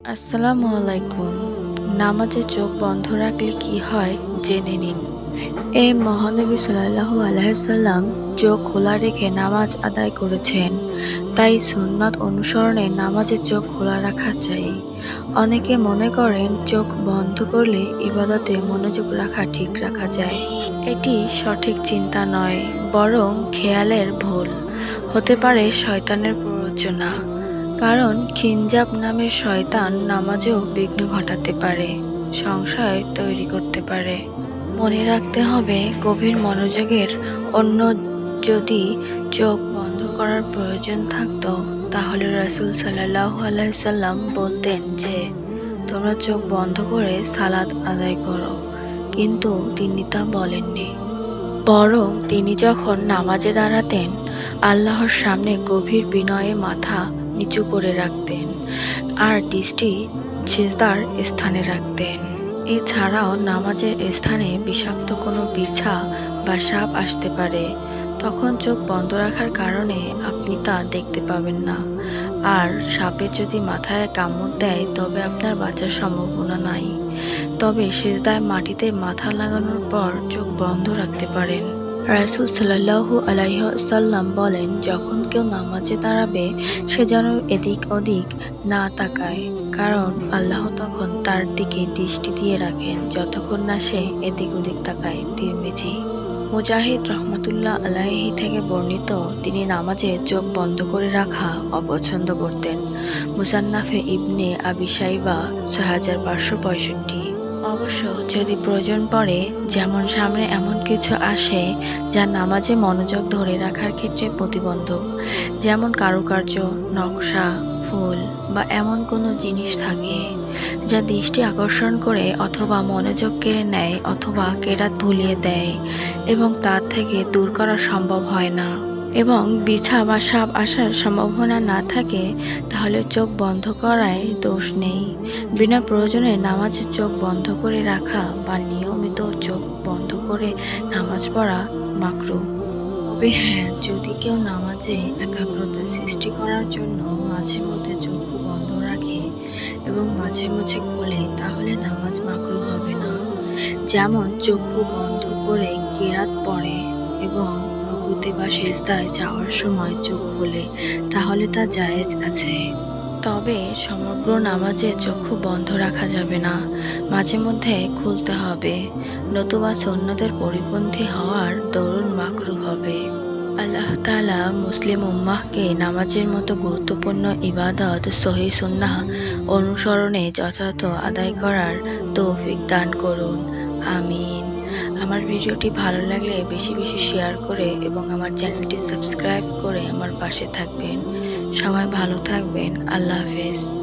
আসসালামু আলাইকুম। নামাজে চোখ বন্ধ রাখলে কি হয় জেনে নিন। এ মহানবী সাল্লাল্লাহু আলাইসাল্লাম চোখ খোলা রেখে নামাজ আদায় করেছেন। তাই সুন্নত অনুসরণে নামাজে চোখ খোলা রাখা চাই। অনেকে মনে করেন চোখ বন্ধ করলে ইবাদতে মনোযোগ রাখা ঠিক রাখা যায়। এটি সঠিক চিন্তা নয়, বরং খেয়ালের ভুল। হতে পারে শয়তানের প্ররোচনা। কারণ খিনজাব নামের শয়তান নামাজেও বিঘ্ন ঘটাতে পারে, সংশয় তৈরি করতে পারে। মনে রাখতে হবে, গভীর মনোযোগের অন্য যদি চোখ বন্ধ করার প্রয়োজন থাকতো, তাহলে রাসুল সাল্লাহ আলাইসাল্লাম বলতেন যে, তোমরা চোখ বন্ধ করে সালাদ আদায় করো। কিন্তু তিনি তা বলেননি। বরং তিনি যখন নামাজে দাঁড়াতেন, আল্লাহর সামনে গভীর বিনয়ে মাথা নিচু করে রাখতেন আর দৃষ্টি সিজদার স্থানে রাখতেন। এছাড়াও নামাজের স্থানে বিষাক্ত কোনো বিছা বা সাপ আসতে পারে। তখন চোখ বন্ধ রাখার কারণে আপনি তা দেখতে পাবেন না। আর সাপে যদি মাথায় কামড় দেয়, তবে আপনার বাঁচার সম্ভাবনা নাই। তবে সেজদায় মাটিতে মাথা লাগানোর পর চোখ বন্ধ রাখতে পারেন। রাসুল সাল্লাহু আলাইসাল্লাম বলেন, যখন কেউ নামাজে দাঁড়াবে, সে যেন এদিক ওদিক না তাকায়, কারণ আল্লাহ তখন তার দিকে দৃষ্টি দিয়ে রাখেন। যতক্ষণ না সে এদিক ওদিক তাকায়। তিরমিজি। মুজাহিদ রহমতুল্লাহ আলাহি থেকে বর্ণিত, তিনি নামাজে চোখ বন্ধ করে রাখা অপছন্দ করতেন। মুসান্নাফে ইবনে আবি সাইবা ছয় হাজার পাঁচশো পঁয়ষট্টি। অবশ্য যদি প্রয়োজন পড়ে, যেমন সামনে এমন কিছু আসে যা নামাজে মনোযোগ ধরে রাখার ক্ষেত্রে প্রতিবন্ধক, যেমন কারুকার্য, নকশা, ফুল বা এমন কোনো জিনিস থাকে যা দৃষ্টি আকর্ষণ করে অথবা মনোযোগ কেড়ে নেয় অথবা কেরাত ভুলিয়ে দেয় এবং তার থেকে দূর করা সম্ভব হয় না। এবং বিছা বা সাপ আসার সম্ভাবনা না থাকে, তাহলে চোখ বন্ধ করায় দোষ নেই। বিনা প্রয়োজনে নামাজের চোখ বন্ধ করে রাখা বা নিয়মিত চোখ বন্ধ করে নামাজ পড়া মাকরু। তবে হ্যাঁ যদি কেউ নামাজে একাগ্রতা সৃষ্টি করার জন্য মাঝে মধ্যে চোখ বন্ধ রাখে এবং মাঝে মাঝে খোলে, তাহলে নামাজ মাকরু হবে না। যেমন চক্ষু বন্ধ করে কেরাত পড়ে বা সেজদায় যাওয়ার সময় চোখ খোলে, তাহলে তা জায়েজ আছে। তবে সমগ্র নামাজে চক্ষু বন্ধ রাখা যাবে না। মাঝে মধ্যে খুলতে হবে, নতুবা সৈন্যদের পরিপন্থী হওয়ার দরুন মাকরু হবে। আল্লাহ তালা মুসলিম উম্মাহকে নামাজের মতো গুরুত্বপূর্ণ ইবাদত, সহি সুন্নাহ অনুসরণে যথাযথ আদায় করার তৌফিক দান করুন। আমিন। আমার ভিডিওটি ভালো লাগলে বেশি বেশি শেয়ার করে এবং আমার চ্যানেলটি সাবস্ক্রাইব করে আমার পাশে থাকবেন। সবাই ভালো থাকবেন। আল্লাহ হাফেজ।